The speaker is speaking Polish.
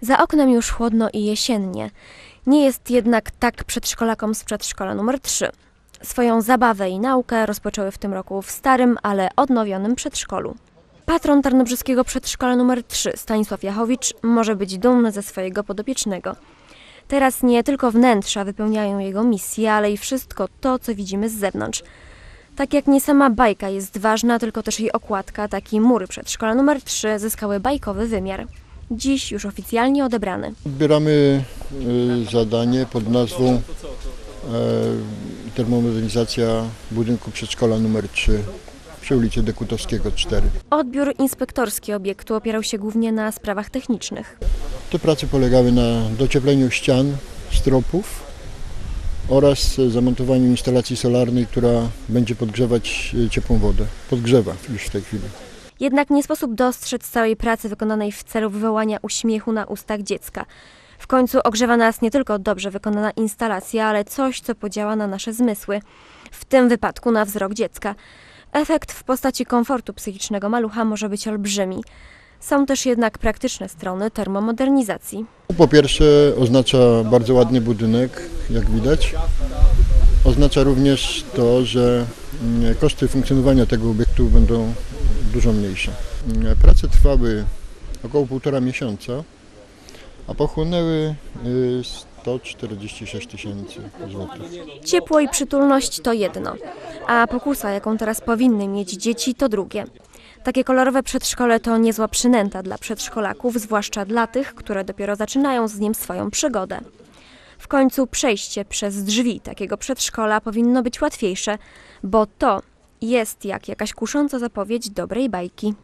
Za oknem już chłodno i jesiennie. Nie jest jednak tak przedszkolakom z przedszkola numer 3. Swoją zabawę i naukę rozpoczęły w tym roku w starym, ale odnowionym przedszkolu. Patron Tarnobrzyskiego Przedszkola numer 3, Stanisław Jachowicz, może być dumny ze swojego podopiecznego. Teraz nie tylko wnętrza wypełniają jego misję, ale i wszystko to, co widzimy z zewnątrz. Tak jak nie sama bajka jest ważna, tylko też jej okładka, tak i mury przedszkola numer 3 zyskały bajkowy wymiar. Dziś już oficjalnie odebrany. Odbieramy y, zadanie pod nazwą e, termomodernizacja budynku przedszkola nr 3 przy ulicy Dekutowskiego 4. Odbiór inspektorski obiektu opierał się głównie na sprawach technicznych. Te prace polegały na dociepleniu ścian, stropów oraz zamontowaniu instalacji solarnej, która będzie podgrzewać e, ciepłą wodę. Podgrzewa już w tej chwili. Jednak nie sposób dostrzec całej pracy wykonanej w celu wywołania uśmiechu na ustach dziecka. W końcu ogrzewa nas nie tylko dobrze wykonana instalacja, ale coś, co podziała na nasze zmysły, w tym wypadku na wzrok dziecka. Efekt w postaci komfortu psychicznego malucha może być olbrzymi. Są też jednak praktyczne strony termomodernizacji. Po pierwsze oznacza bardzo ładny budynek, jak widać. Oznacza również to, że mm, koszty funkcjonowania tego obiektu będą dużo mniejsze. Mm, Prace trwały około półtora miesiąca, a pochłonęły y, 146 tysięcy złotych. Ciepło i przytulność to jedno, a pokusa, jaką teraz powinny mieć dzieci, to drugie. Takie kolorowe przedszkole to niezła przynęta dla przedszkolaków, zwłaszcza dla tych, które dopiero zaczynają z nim swoją przygodę. W końcu przejście przez drzwi takiego przedszkola powinno być łatwiejsze, bo to jest jak jakaś kusząca zapowiedź dobrej bajki.